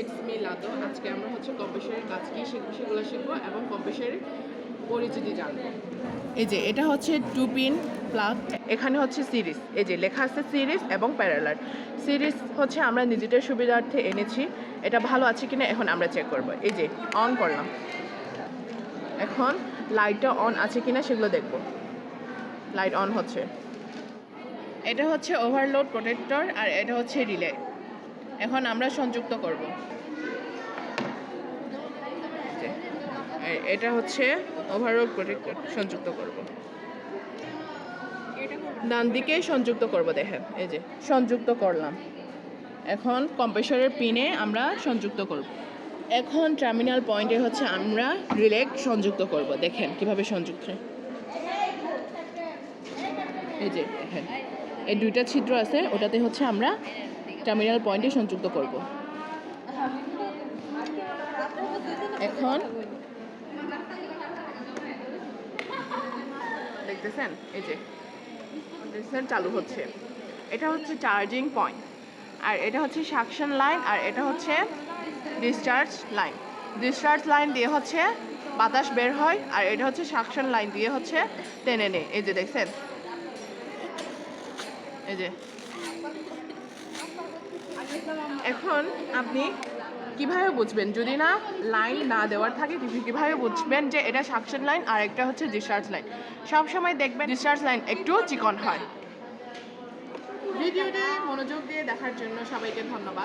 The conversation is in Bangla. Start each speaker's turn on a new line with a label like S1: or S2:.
S1: ইটস মি লাতো আজকে আমরা হচ্ছে কম্পিউটারের কাজ কী শিখব সেগুলো শিখব এবং কম্পিউটারের পরিচিতি জানব। এই যে এটা হচ্ছে টু পিন প্লাগ। এখানে হচ্ছে সিরিজ। এই যে লেখা আছে সিরিজ এবং প্যারালার সিরিজ হচ্ছে আমরা নিজেদের সুবিধার্থে এনেছি। এটা ভালো আছে কিনা এখন আমরা চেক করব। এই যে অন করলাম। এখন লাইটটা অন আছে কিনা সেগুলো দেখব। লাইট অন হচ্ছে। এটা হচ্ছে ওভারলোড প্রোটেক্টর আর এটা হচ্ছে রিলে এখন আমরা সংযুক্ত করব। এটা হচ্ছে ওভারঅল প্রোটেক্টর সংযুক্ত করব। ডান দিকে সংযুক্ত করব দেখেন এই যে সংযুক্ত করলাম। এখন কম্প্রেসরের পিনে আমরা সংযুক্ত করব। এখন টার্মিনাল পয়েন্টে হচ্ছে আমরা রিলে সংযুক্ত করব দেখেন কীভাবে সংযুক্ত এই যে দেখেন এই দুইটা ছিদ্র আছে ওটাতে হচ্ছে আমরা টার্মিনাল পয়েন্টে সংযুক্ত করব। এখন দেখতেছেন? এই যে, দেখতেছেন? চালু হচ্ছে। এটা হচ্ছে চার্জিং পয়েন্ট আর এটা হচ্ছে সাকশন লাইন আর এটা হচ্ছে ডিসচার্জ লাইন ডিসচার্জ লাইন দিয়ে হচ্ছে বাতাস বের হয়, আর এটা হচ্ছে সাকশন লাইন দিয়ে হচ্ছে টেনে নেয়। এই যে, দেখছেন? এই যে এখন আপনি কীভাবে বুঝবেন? যদি না লাইন না দেওয়ার থাকে, আপনি কীভাবে বুঝবেন যে এটা সাকশন লাইন আর একটা হচ্ছে ডিসচার্জ লাইন সব সময় দেখবেন ডিসচার্জ লাইন একটু চিকন হয়। ভিডিওটা মনোযোগ দিয়ে দেখার জন্য সবাইকে ধন্যবাদ।